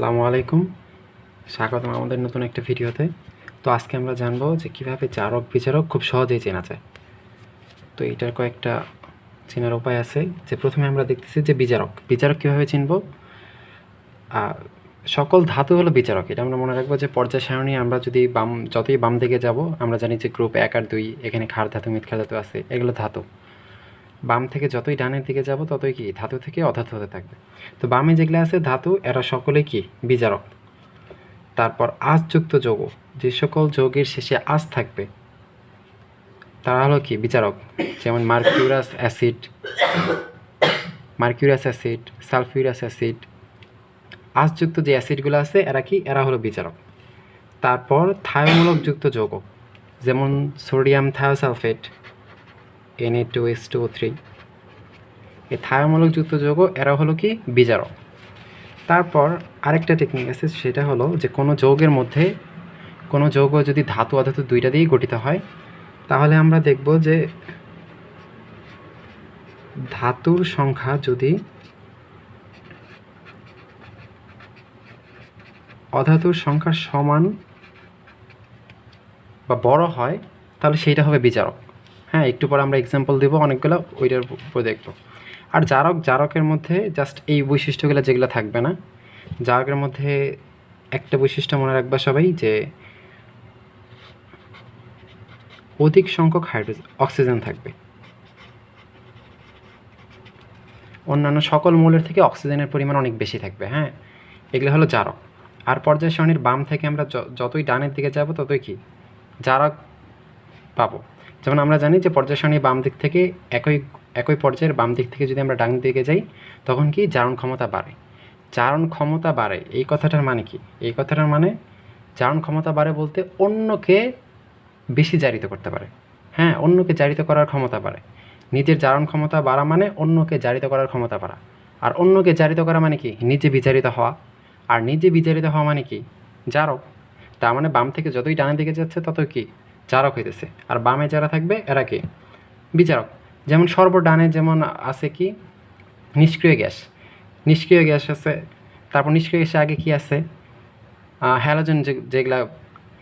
আসসালামু আলাইকুম। স্বাগতম আমাদের নতুন একটা ভিডিওতে। তো আজকে আমরা জানব যে কীভাবে চারক বিচারক খুব সহজেই চেনা যায়। তো এটার কয়েকটা চেনার উপায় আছে। যে প্রথমে আমরা দেখতেছি যে বিচারক। বিচারক কীভাবে চিনব? সকল ধাতু হলো বিচারক। এটা আমরা মনে রাখব যে পর্যায় সারণী আমরা যদি বাম, যতই বাম দিকে যাব, আমরা জানি যে গ্রুপ এক আর দুই, এখানে ক্ষার ধাতু মিথ্যা ধাতু আছে, এগুলো ধাতু। বাম থেকে যতই ডানের দিকে যাব, ততই কি? ধাতু থেকে অধাতু হতে থাকবে। তো বামে যেগুলো আছে ধাতু, এরা সকলেই কি? বিজারক তারপর আজযুক্ত যৌগ। যে সকল যৌগের শেষে আজ থাকবে, তারা হলো কি? বিচারক। যেমন mercurous acid mercurous acid, sulphurous acid. আজযুক্ত যে অ্যাসিডগুলো আছে, এরা কি? এরা হলো বিচারক। তারপর থায়োমূলকযুক্ত যৌগ। যেমন sodium thiosulphate N A two S two three এই থায়োমূলকযুক্ত যৌগ এরা হলো কি? বিজারক তারপর আরেকটা টেকনিক আছে, সেটা হলো যে কোনো যৌগের মধ্যে, কোনো যৌগ যদি ধাতু অধাতু দুইটা দিয়েই গঠিত হয়, তাহলে আমরা দেখব যে ধাতুর সংখ্যা যদি অধাতুর সংখ্যা সমান বা বড় হয়, তাহলে সেইটা হবে বিচারক হ্যাঁ একটু পরে আমরা এক্সাম্পল দেবো, অনেকগুলো, ওইটার উপর দেখব। আর জারক, জারকের মধ্যে জাস্ট এই বৈশিষ্ট্যগুলো যেগুলো থাকবে না, জারকের মধ্যে একটা বৈশিষ্ট্য মনে রাখবা সবাই যে অধিক সংখ্যক হাইড্রোজেন অক্সিজেন থাকবে। অন্যান্য সকল মৌলের থেকে অক্সিজেনের পরিমাণ অনেক বেশি থাকবে হ্যাঁ? এগুলো হলো জারক। আর পর্যায় সারণীর বাম থেকে আমরা যতই ডানের দিকে যাব, ততই কি? জারক পাবো। যেমন আমরা জানি যে পর্যায় বাম দিক থেকে একই একই পর্যায়ের বাম দিক থেকে যদি আমরা ডান দিকে যাই, তখন কি জারণ ক্ষমতা বাড়ে? জারণ ক্ষমতা বাড়ে, এই কথাটার মানে কি? এই কথাটার মানে জারণ ক্ষমতা বাড়ে বলতে অন্যকে বেশি জারিত করতে পারে। হ্যাঁ অন্যকে জারিত করার ক্ষমতা বাড়ে। নিজের জারণ ক্ষমতা বাড়া মানে অন্যকে জারিত করার ক্ষমতা বাড়া। আর অন্যকে জারিত করা মানে কি? নিজে বিচারিত হওয়া। আর নিজে বিচারিত হওয়া মানে কি? জারক তার মানে বাম থেকে যতই ডানের দিকে যাচ্ছে, ততই কি? জারক হইতেছে। আর বামে যারা থাকবে, এরা কি? বিচারক। যেমন সর্বডানে যেমন আছে কি? নিষ্ক্রিয় গ্যাস। নিষ্ক্রিয় গ্যাস আছে, তারপর নিষ্ক্রিয় গ্যাসে আগে কি আছে? হ্যালোজেন যেগুলা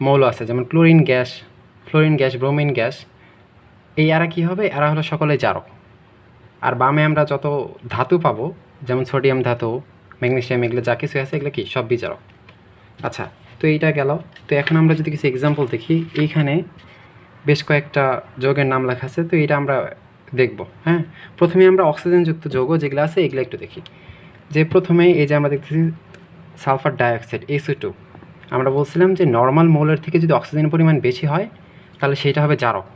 মৌল আছে, যেমন chlorine gas fluorine gas, bromine gas, এই এরা কী হবে? এরা হলো সকলে জারক। আর বামে আমরা যত ধাতু পাবো, যেমন সোডিয়াম ধাতু ম্যাগনেসিয়াম এগুলো যা কিছু আছে, এগুলো কি? সব বিচারক। আচ্ছা তো এইটা গেল। তো এখন আমরা যদি কিছু এক্সাম্পল দেখি, এইখানে বেশ কয়েকটা যোগের নাম লেখা আছে, তো এটা আমরা দেখব হ্যাঁ? প্রথমে আমরা অক্সিজেনযুক্ত যৌগ যেগুলো আছে, এগুলো একটু দেখি। যে প্রথমে এই যে আমরা দেখতেছি সালফার ডাইঅক্সাইড এসও টু আমরা বলছিলাম যে নর্মাল মৌলের থেকে যদি অক্সিজেনের পরিমাণ বেশি হয়, তাহলে সেইটা হবে জারক।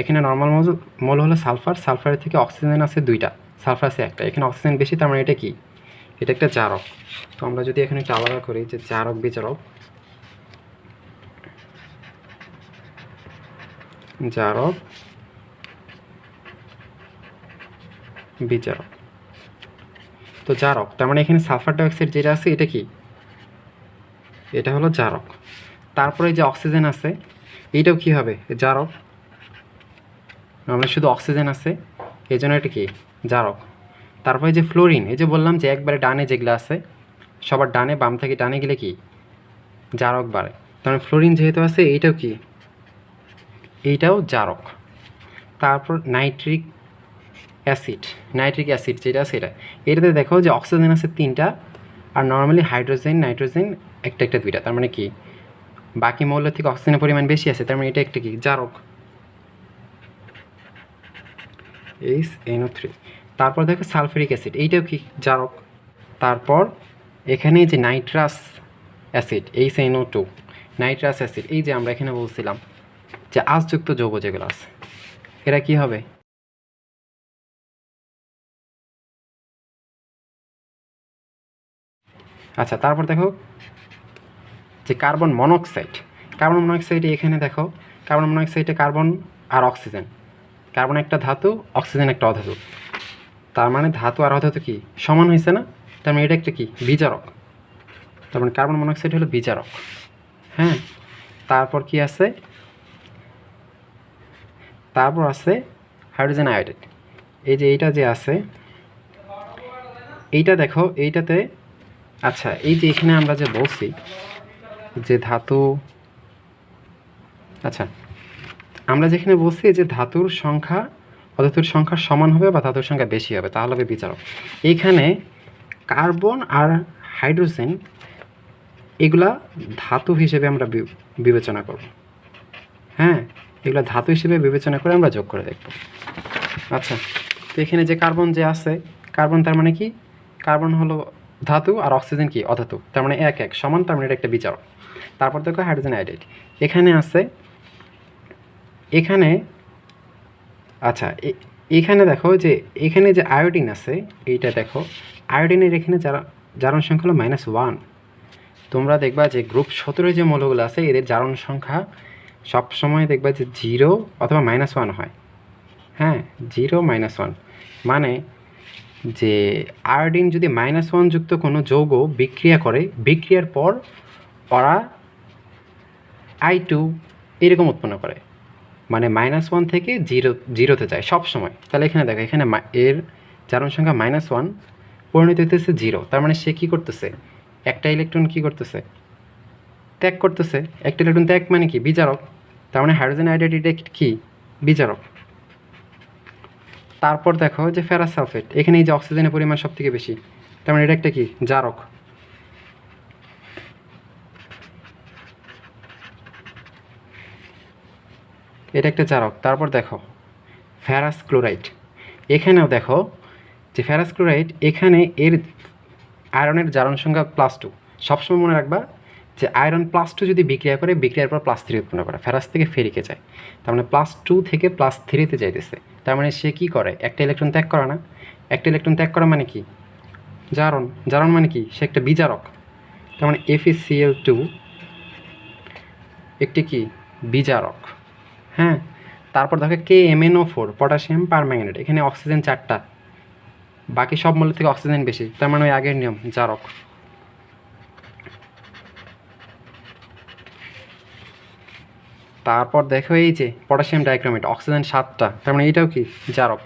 এখানে নর্মাল মৌল মৌল হলো সালফার, সালফারের থেকে অক্সিজেন আছে দুইটা, সালফার আছে একটা। এখানে অক্সিজেন বেশি, তার মানে এটা কি? এটা একটা জারক। তো আমরা যদি এখানে একটু আলাদা করি যে জারক, বিজারক জারক বিচারক। তো জারক, তার মানে এখানে সালফার ডাইঅক্সাইড যেটা আছে, এটা কি? এটা হলো জারক। তারপরে যে অক্সিজেন আছে এইটাও কি হবে? জারক। আমরা শুধু অক্সিজেন আছে এই জন্য এটা কি? জারক। তারপরে যে ফ্লোরিন, এই যে বললাম যে একবারে ডানে যেগুলো আছে, সবার ডানে বাম থেকে ডানে গেলে কি? জারক বাড়ে। তার মানে ফ্লোরিন যেহেতু আছে, এইটাও কি? এইটাও জারক। তারপর নাইট্রিক অ্যাসিড নাইট্রিক অ্যাসিড যেটা সেটা। এটাতে দেখো যে অক্সিজেন আছে তিনটা আর নর্মালি হাইড্রোজেন নাইট্রোজেন একটা একটা দুইটা। তার মানে কি? বাকি মৌল থেকে অক্সিজেনের পরিমাণ বেশি আছে, তার মানে এটা একটা কি? জারক। এইচ এনও থ্রি তারপর দেখো সালফারিক অ্যাসিড, এইটাও কি? জারক। তারপর এখানে যে nitrous acid H N O two nitrous acid, এই যে আমরা এখানে বলছিলাম। যে আজযুক্ত যৌগ যেগুলো আছে, এরা কি হবে? আচ্ছা তারপর দেখো যে কার্বন মনোক্সাইড, কার্বন মনোক্সাইডে এখানে দেখো, কার্বন মনোক্সাইডে কার্বন আর অক্সিজেন, কার্বন একটা ধাতু, অক্সিজেন একটা অধাতু। তার মানে ধাতু আর অধাতু কি? সমান হয়েছে না? তার মানে এটা একটা কি? বিচারক তার মানে কার্বন মনোক্সাইড হলো বিচারক হ্যাঁ? তারপর কি আছে? তারপর আছে হাইড্রোজেন আয়োডাইড এই যে এইটা যে আছে, এইটা দেখো, এইটাতে আচ্ছা এই যে এখানে আমরা যে বলছি যে ধাতু আচ্ছা আমরা যেখানে বলছি যে ধাতুর সংখ্যা, অধাতুর সংখ্যা সমান হবে বা ধাতুর সংখ্যা বেশি হবে তাহলে হবে বিচারক। এইখানে কার্বন আর হাইড্রোজেন, এগুলা ধাতু হিসেবে আমরা বিবেচনা করব। হ্যাঁ? এগুলা ধাতু হিসেবে বিবেচনা করে আমরা যোগ করে দেখব। আচ্ছা তো এখানে যে কার্বন যে আছে, কার্বন তার মানে কি? কার্বন হলো ধাতু আর অক্সিজেন কি? অধাতু। তার মানে এক এক, সমান, তার মানে এটা একটা বিচারক। তারপর দেখো হাইড্রোজেন আয়োডাইড এখানে আছে, এখানে আচ্ছা এখানে দেখো যে, এখানে যে আয়োডিন আছে, এইটা দেখো আয়োডিনের এখানে যারা, জারণ সংখ্যা হলো মাইনাস ওয়ান তোমরা দেখবা যে গ্রুপ সতেরো যে মৌলগুলো আছে, এদের জারণ সংখ্যা সবসময় দেখবা যে জিরো অথবা মাইনাস ওয়ান হয়। হ্যাঁ জিরো মাইনাস ওয়ান মানে যে আয়োডিন যদি মাইনাস ওয়ান যুক্ত কোনো যৌগ বিক্রিয়া করে, বিক্রিয়ার পর ওরা আই টু এরকম উৎপন্ন করে। মানে মাইনাস ওয়ান থেকে জিরো জিরোতে যায় সব সময় তাহলে এখানে দেখো, এখানে এর চারণ সংখ্যা মাইনাস ওয়ান পরিণত হইতেছে জিরো তার মানে সে কী করতেছে? একটা ইলেকট্রন কী করতেছে? ত্যাগ করতেছে। একটা ইলেকট্রন ত্যাগ মানে কি? বিচারক। তার মানে হাইড্রোজেন আইডেন্টি কি? বিচারক। তারপর দেখো যে ফেরাস সালফেট এখানে এই যে অক্সিজেনের পরিমাণ সব থেকে বেশি, তার মানে এটা একটা কি? জারক। এটা একটা জারক। তারপর দেখো ফেরাস ক্লোরাইড এখানেও দেখো যে ফেরাস ক্লোরাইড এখানে এর আয়রনের জারণ সংখ্যা প্লাস টু সবসময় মনে রাখবা যে আয়রন প্লাস টু যদি বিক্রিয়া করে, বিক্রিয়ার পর প্লাস থ্রি উৎপন্ন করে, ফেরাস থেকে ফেরিকে যায়। তার মানে প্লাস টু থেকে প্লাস থ্রিতে যাইতেছে। তার মানে সে কী করে? একটা ইলেকট্রন ত্যাগ করে না? একটা ইলেকট্রন ত্যাগ করা মানে কি? জারণ। জারণ মানে কি? সে একটা বিজারক। তার মানে এফিসিএল টু একটি কি? বিজারক। হ্যাঁ? তারপর দেখো K MNO four potassium permanganate এখানে অক্সিজেন চারটা। বাকি সব মূল্য থেকে অক্সিজেন বেশি। তার মানে ওই আগের নিয়ম, জারক। তারপর দেখো এই যে পটাশিয়াম ডাইক্রোমেট, অক্সিজেন সাতটা। তার মানে এটাও কি? জারক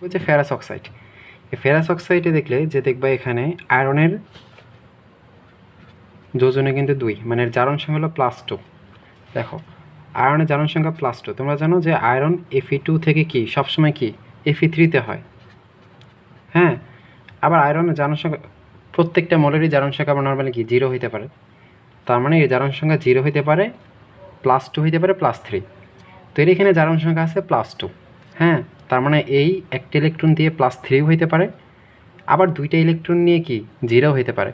হচ্ছে ফেরাস অক্সাইড। এই ফেরাস অক্সাইডে দেখলে যে দেখবা এখানে আয়রনের যোজনে কিন্তু দুই মানে জারণ সংখ্যা হলো প্লাস টু দেখো, আয়রনের জারণ সংখ্যা প্লাস টু তোমরা জানো যে আয়রন এফি টু থেকে কি? সবসময় কি? এফি থ্রিতে হয়। হ্যাঁ? আবার আয়রনের জারণ সংখ্যা প্রত্যেকটা মলেরই জারণ সংখ্যা আবার নর্মালি কি? জিরো হইতে পারে। তার মানে এই জারণ সংখ্যা জিরো হইতে পারে প্লাস টু হইতে পারে প্লাস থ্রি তো এর এখানে জারণ সংখ্যা আছে প্লাস টু হ্যাঁ তার মানে এই একটা ইলেকট্রন দিয়ে প্লাস থ্রিও হইতে পারে, আবার দুইটা ইলেকট্রন নিয়ে কি? জিরো হইতে পারে।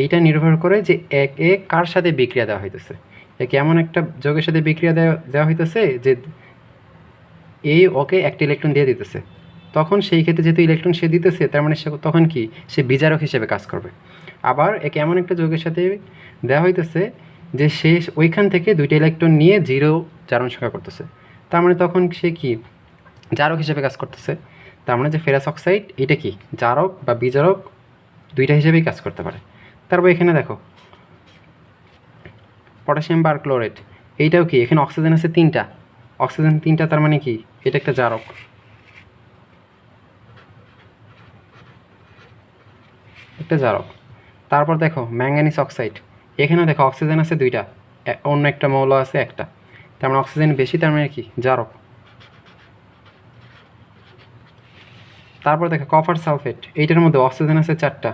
এইটা নির্ভর করে যে এক এ কার সাথে বিক্রিয়া দেওয়া হইতেছে। একে এমন একটা যোগের সাথে বিক্রিয়া দেওয়া দেওয়া হইতেছে যে এই ওকে একটা ইলেকট্রন দিয়ে দিতেছে। তখন সেই ক্ষেত্রে যেহেতু ইলেকট্রন সে দিতেছে, তার মানে সে তখন কি? সে বিজারক হিসেবে কাজ করবে। আবার একে এমন একটা যোগের সাথে দেওয়া হইতেছে যে সে ওইখান থেকে দুইটা ইলেকট্রন নিয়ে জিরো জারণ সংখ্যা করতেছে। তার মানে তখন সে কি? জারক হিসেবে কাজ করতেছে। তার মানে যে ফেরাস অক্সাইড, এটা কি? জারক বা বিজারক দুইটা হিসেবেই কাজ করতে পারে। তারপর এখানে দেখো, পটাশিয়াম বার ক্লোরেট এইটাও কি? এখানে অক্সিজেন আছে তিনটা। অক্সিজেন তিনটা তার মানে কি? এটা একটা জারক। একটা জারক। তারপর দেখো ম্যাঙ্গানিস অক্সাইড। এখানেও দেখো অক্সিজেন আছে দুইটা। অন্য একটা মৌল আছে একটা। তার মানে অক্সিজেন বেশি, তার মানে কি? জারক। তারপর দেখো, কপার সালফেট। এইটার মধ্যে অক্সিজেন আছে চারটা।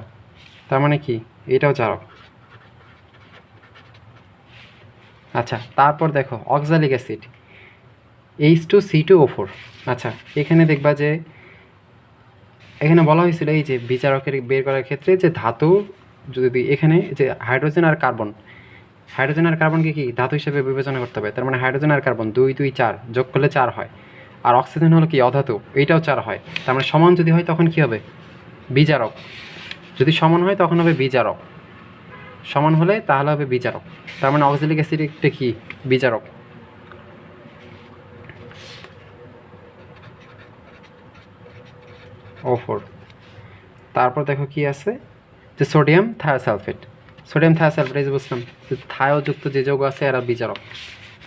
তার মানে কি? এটাও জারক। আচ্ছা তারপর দেখো oxalic acid H two C two O four আচ্ছা এখানে দেখবা যে এখানে বলা হয়েছিল এই যে বিচারকের বের করার ক্ষেত্রে যে ধাতু যদি এখানে যে হাইড্রোজেন আর কার্বন, হাইড্রোজেন আর কার্বনকে কি ধাতু হিসেবে বিবেচনা করতে হবে? তার মানে হাইড্রোজেন আর কার্বন দুই দুই, চার, যোগ করলে চার হয়। আর অক্সিজেন হলো কি অধাতু, এইটাও চার হয়। তার মানে সমান যদি হয় তখন কি হবে? বিজারক। যদি সমান হয় তখন হবে বিজারক। সমান হলে তাহলে হবে বিচারক তার মানে অক্সালিক অ্যাসিড একটা কি? বিজারক। ও ফোর তারপর দেখো কি আছে? যে সোডিয়াম থায়োসালফেট সোডিয়াম থায়োসালফেট এই যে বুঝলাম, যে থায়োযুক্ত যে যৌগ আছে এরা বিচারক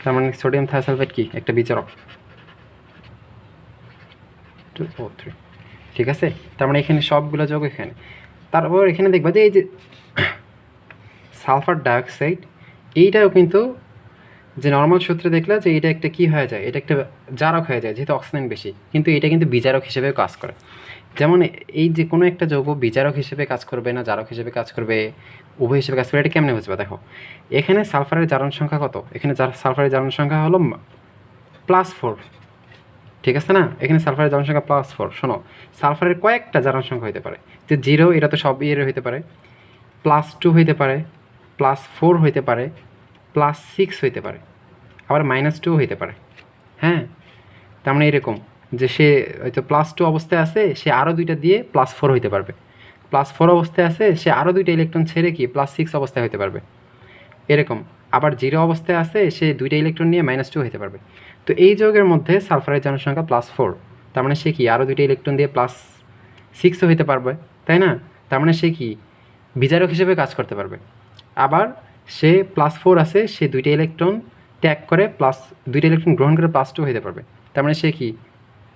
তার মানে সোডিয়াম থায়োসালফেট কি? একটা বিচারক টু ও থ্রি ঠিক আছে? তার মানে এখানে সবগুলো যোগ এখানে। তারপর এখানে দেখবা যে এই যে সালফার ডাইঅক্সাইড, এইটাও কিন্তু যে নর্মাল সূত্রে দেখলে যে এটা একটা কি হয়ে যায়? এটা একটা জারক হয়ে যায়, যেহেতু অক্সিজেন বেশি। কিন্তু এটা কিন্তু বিজারক হিসেবে কাজ করে। যেমন এই যে কোনো একটা যৌগ বিচারক হিসেবে কাজ করবে না, জারক হিসেবে কাজ করবে, উভয় হিসেবে কাজ করবে, এটা কেমনে বুঝবে? দেখো, এখানে সালফারের জারণ সংখ্যা কত? এখানে সালফারের জারণ সংখ্যা হলো প্লাস ফোর ঠিক আছে না? এখানে সালফারের জারণ সংখ্যা প্লাস ফোর শোনো, সালফারের কয়েকটা জারণ সংখ্যা হতে পারে, যে জিরো এটা তো সব ইয়ের হইতে পারে প্লাস টু হইতে পারে প্লাস ফোর হইতে পারে প্লাস সিক্স হইতে পারে, আবার মাইনাস টু হইতে পারে হ্যাঁ? তার মানে এরকম। যে সে হয়তো প্লাস টু অবস্থায় আছে, সে আরও দুইটা দিয়ে প্লাস ফোর হইতে পারবে। প্লাস ফোর অবস্থায় আছে, সে আরও দুইটা ইলেকট্রন ছেড়ে কি প্লাস সিক্স অবস্থায় হইতে পারবে। এরকম। আবার জিরো অবস্থায় আছে, সে দুইটা ইলেকট্রন নিয়ে মাইনাস টু হইতে পারবে। তো এই যৌগের মধ্যে সালফারের জনসংখ্যা প্লাস ফোর তার মানে সে কি আরও দুইটা ইলেকট্রন দিয়ে প্লাস সিক্সও হইতে পারবে, তাই না? তার মানে সে কি বিচারক হিসেবে কাজ করতে পারবে। আবার সে প্লাস ফোর আছে, সে দুইটা ইলেকট্রন ত্যাগ করে প্লাস দুইটা ইলেকট্রন গ্রহণ করে প্লাস টু হইতে পারবে। তার মানে সে কি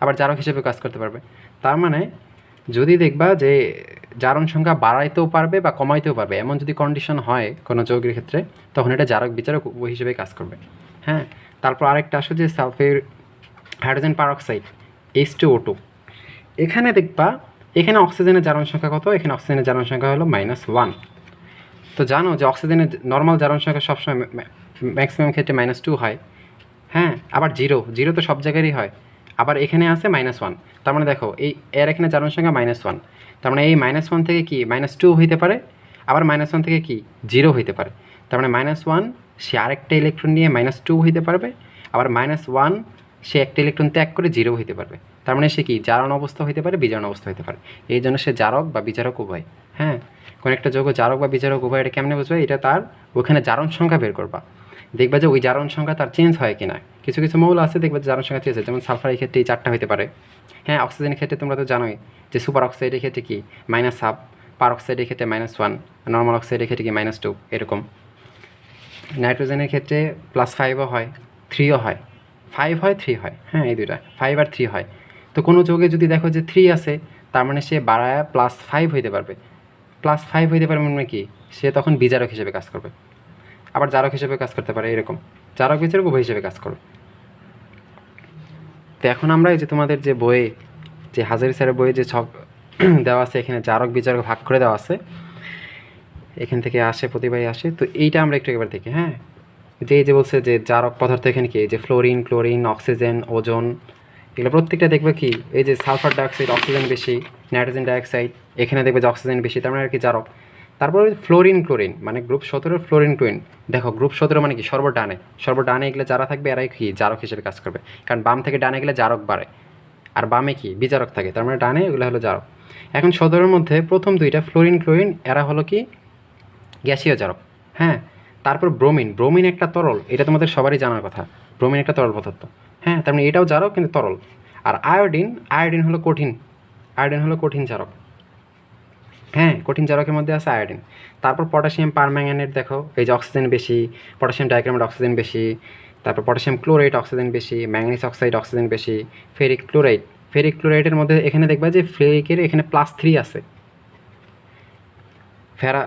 আবার জারক হিসেবে কাজ করতে পারবে। তার মানে যদি দেখবা যে জারণ সংখ্যা বাড়াইতেও পারবে বা কমাইতেও পারবে, এমন যদি কন্ডিশন হয় কোনো যৌগের ক্ষেত্রে, তখন এটা জারক বিচারক হিসেবে কাজ করবে। হ্যাঁ? তারপর আরেকটা আসো যে সালফের hydrogen peroxide H two O two এখানে দেখবা, এখানে অক্সিজেনের জারণ সংখ্যা কত? এখানে অক্সিজেনের জারণ সংখ্যা হলো মাইনাস ওয়ান তো জানো যে অক্সিজেনের নর্মাল জারণ সংখ্যা সবসময় ম্যাক্সিমাম ক্ষেত্রে মাইনাস টু হয়। হ্যাঁ? আবার জিরো জিরো তো সব জায়গারই হয়। আবার এখানে আছে মাইনাস ওয়ান তার মানে দেখো, এই, এর এখানে জারণ সংখ্যা মাইনাস ওয়ান তার মানে এই মাইনাস ওয়ান থেকে কি? মাইনাস টু হইতে পারে। আবার মাইনাস ওয়ান থেকে কি? জিরো হইতে পারে। তার মানে মাইনাস ওয়ান সে আরেকটা ইলেকট্রন নিয়ে মাইনাস টু হইতে পারবে। আবার মাইনাস ওয়ান সে একটা ইলেকট্রন ত্যাগ করে জিরো হইতে পারবে। তার মানে সে কি? জারণ অবস্থা হইতে পারে, বিজারণ অবস্থা হইতে পারে। এই জন্য সে জারক বা বিচারক উভয়। হ্যাঁ? কোনো একটা যৌগ জারক বা বিচারক উভয়, এটা কেমনে বুঝবে? এটা তার ওখানে জারণ সংখ্যা বের করবা। দেখবা যে ওই জারণ সংখ্যা তার চেঞ্জ হয় কিনা। কিছু কিছু মৌল আছে, দেখবা জারণ সংখ্যা চেঞ্জ হয়। যেমন সালফারের ক্ষেত্রে চারটা হতে পারে। হ্যাঁ অক্সিজেনের ক্ষেত্রে তোমরা তো জানোই যে সুপার অক্সাইডের ক্ষেত্রে কি? মাইনাস হাফ পার অক্সাইডের ক্ষেত্রে মাইনাস ওয়ান নর্মাল অক্সাইডের ক্ষেত্রে কি মাইনাস টু এরকম। নাইট্রোজেনের ক্ষেত্রে প্লাস ফাইভও হয় থ্রিও হয়। ফাইভ হয় থ্রি হয়। হ্যাঁ এই দুইটা। ফাইভ আর থ্রি হয়। তো কোনো যোগে যদি দেখো যে থ্রি আছে, তার মানে সে বাড়ায় প্লাস ফাইভ হইতে পারবে। প্লাস ফাইভ হইতে পারবে মানে কি? সে তখন বিজারক হিসেবে কাজ করবে। আবার জারক হিসেবে কাজ করতে পারে, এরকম। জারক বিচারক, উভয় হিসেবে কাজ করবে তো এখন আমরা এই যে তোমাদের যে বইয়ে, যে হাজারি স্যারের বইয়ে যে ছক দেওয়া আছে, এখানে জারক বিচারক ভাগ করে দেওয়া আছে, এখান থেকে আসে, প্রতিবারই আসে। তো এইটা আমরা একটু এবার দেখি হ্যাঁ? যে যে বলছে যে জারক পদার্থ এখানে কি যে ফ্লোরিন, ক্লোরিন, অক্সিজেন, ওজন, এগুলো প্রত্যেকটা দেখবে কি, এই যে সালফার ডাইঅক্সাইড, অক্সিজেন বেশি, নাইট্রোজেন ডাইঅক্সাইড, এখানে দেখবে যে অক্সিজেন বেশি, তার মানে আর কি জারক। তারপর ফ্লোরিন ক্লোরিন মানে গ্রুপ সতেরোর ফ্লোরিন ক্লোরিন দেখো গ্রুপ সতেরো মানে কি? সর্বডানে সর্বডানে এগুলো যারা থাকবে, এরাই কি? জারক হিসেবে কাজ করবে। কারণ বাম থেকে ডানে গেলে জারক বাড়ে। আর বামে কি? বিচারক থাকে। তার মানে ডানে এগুলো হলো জারক। এখন সতেরোর মধ্যে প্রথম দুইটা ফ্লোরিন ক্লোরিন এরা হলো কি? গ্যাসীয় জারক। হ্যাঁ? তারপর ব্রোমিন ব্রোমিন একটা তরল। এটা তোমাদের সবারই জানার কথা। ব্রোমিন একটা তরল পদার্থ। হ্যাঁ? তার মানে এটাও জারক, কিন্তু তরল। আর আয়োডিন আয়োডিন হলো কঠিন। আয়োডিন হলো কঠিন জারক। হ্যাঁ কঠিন জারকের মধ্যে আছে আয়োডিন তারপর পটাশিয়াম পারম্যাঙ্গানেট দেখো, এই যে অক্সিজেন বেশি পটাশিয়াম ডাইগ্রামেট অক্সিজেন বেশি, তারপর পটাশিয়াম ক্লোরাইড অক্সিজেন বেশি ম্যাঙ্গানিজ অক্সাইড অক্সিজেন বেশি ফেরিক ক্লোরাইড ফেরিক ক্লোরাইডের মধ্যে এখানে দেখবা যে ফেরিকের এখানে প্লাস থ্রি আছে। ফেরা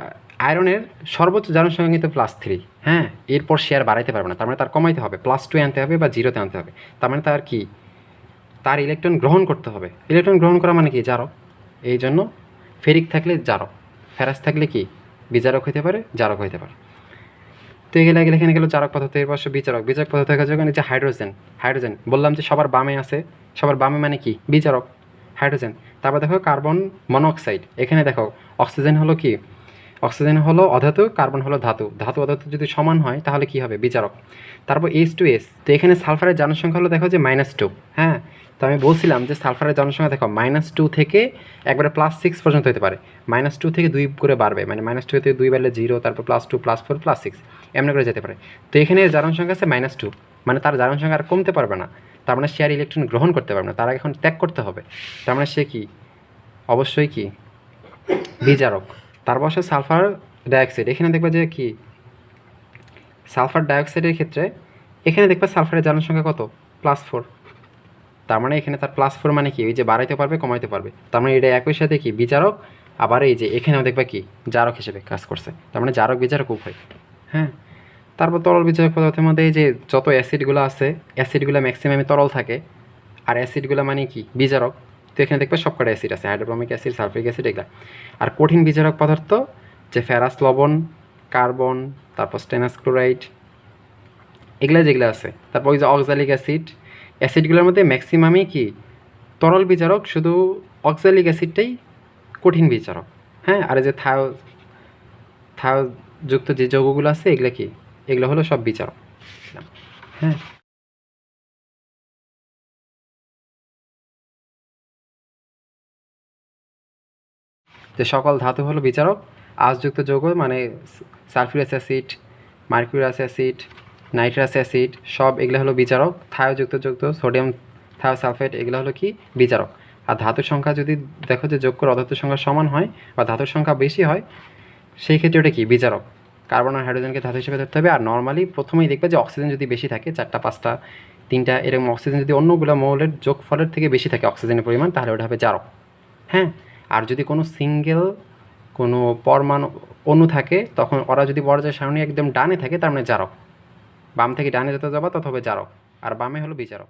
আয়রনের সর্বোচ্চ জারণ সংখ্যা কিন্তু প্লাস থ্রি হ্যাঁ এরপর শেয়ার বাড়াইতে পারবে না, তার মানে তার কমাইতে হবে প্লাস টু আনতে হবে বা জিরোতে আনতে হবে। তার মানে তার কি, তার ইলেকট্রন গ্রহণ করতে হবে। ইলেকট্রন গ্রহণ করা মানে কি, জারক? এই জন্য ফেরিক থাকলে জারক, ফেরাস থাকলে কি? বিচারক হইতে পারে, জারক হইতে পারে। তো এগুলো এগুলো এখানে গেলো জারক পদার্থ পাশে বিচারক। বিচারক পদার্থ দেখা যাবে যে হাইড্রোজেন হাইড্রোজেন। বললাম যে সবার বামে আছে, সবার বামে মানে কি? বিচারক, হাইড্রোজেন। তারপর দেখো কার্বন মনোক্সাইড। এখানে দেখো, অক্সিজেন হলো কি? অক্সিজেন হলো অধাতু, কার্বন হলো ধাতু। ধাতু, অধাতু যদি সমান হয়, তাহলে কি হবে? বিচারক। তারপর এস টু এস তো এখানে সালফারের জনসংখ্যা হলো দেখো যে মাইনাস টু হ্যাঁ? তো আমি বলছিলাম যে সালফারের জনসংখ্যা দেখো মাইনাস টু থেকে একবারে প্লাস সিক্স পর্যন্ত হতে পারে। মাইনাস টু থেকে দুই করে বাড়বে মানে মাইনাস টু থেকে দুই বাড়লে জিরো তারপর plus two plus four plus six এমনি করে যেতে পারে। তো এখানে জারণ সংখ্যা আছে মাইনাস টু মানে তার জারণ সংখ্যা আর কমতে পারবে না। তার মানে সে আর ইলেকট্রন গ্রহণ করতে পারবে না, তার এখন ত্যাগ করতে হবে। তার মানে সে কি? অবশ্যই কি? বিজারক তার বসে সালফার ডাইঅক্সাইড। এখানে দেখবে যে কি? সালফার ডাইঅক্সাইডের ক্ষেত্রে এখানে দেখবে সালফারের জারণ সংখ্যা কত? প্লাস ফোর তার মানে এখানে তার প্লাস ফোর মানে কি? ওই যে বাড়াইতে পারবে, কমাইতে পারবে। তার মানে এটা একই সাথে কি? বিচারক আবার এই যে এখানেও দেখবা কি? জারক হিসেবে কাজ করছে। তার মানে জারক বিচারক উভয়। হ্যাঁ? তারপর তরল বিচারক পদার্থের মধ্যে এই যে যত অ্যাসিডগুলো আছে, অ্যাসিডগুলো ম্যাক্সিমামে তরল থাকে। আর অ্যাসিডগুলো মানে কি? বিচারক তো এখানে দেখবে সবকটা অ্যাসিড আছে হাইড্রোব্রমিক অ্যাসিড সালফিক অ্যাসিড এগুলো। আর কঠিন বিচারক পদার্থ, যে ফেরাস লবণ, কার্বন, তারপর স্টেনাস ক্লোরাইড এগুলা যেগুলো আছে। তারপর ওই যে অক্সালিক অ্যাসিড অ্যাসিডগুলোর মধ্যে ম্যাক্সিমামই কি? তরল বিচারক শুধু অক্সালিক অ্যাসিডটাই কঠিন বিচারক হ্যাঁ আর যে থায় থায় যুক্ত যে যৌগগুলো আছে, এগুলো কি? এগুলো হলো সব বিচারক হ্যাঁ। যে সকল ধাতু হলো বিচারক, আঁশযুক্ত যৌগ মানে sulphurous acid mercurous acid, nitrous acid, সব এগুলো হলো বিচারক। থায়োযুক্ত যুক্ত সোডিয়াম থায়োসালফেট, এগুলো হলো কি? বিচারক। আর ধাতুর সংখ্যা যদি দেখো যে যোগ্য অধাতুর সংখ্যা সমান হয় বা ধাতুর সংখ্যা বেশি হয়, সেই ক্ষেত্রে ওটা কি? বিচারক। কার্বন আর হাইড্রোজেনকে ধাতু হিসেবে ধরতে হবে। আর নর্মালি প্রথমেই দেখবে যে অক্সিজেন যদি বেশি থাকে, চারটা, পাঁচটা, তিনটা, এরকম অক্সিজেন যদি অন্যগুলো মৌলের যোগফলের থেকে বেশি থাকে অক্সিজেনের পরিমাণ, তাহলে ওটা হবে জারক। হ্যাঁ? আর যদি কোনো সিঙ্গেল, কোনো পরমাণু অণু থাকে, তখন ওরা যদি পর্যায় সারণী একদম ডানে থাকে, তার মানে জারক। বাম থেকে ডানে যত যাবা তত হবে জারক। আর বামে হলো বিচারক।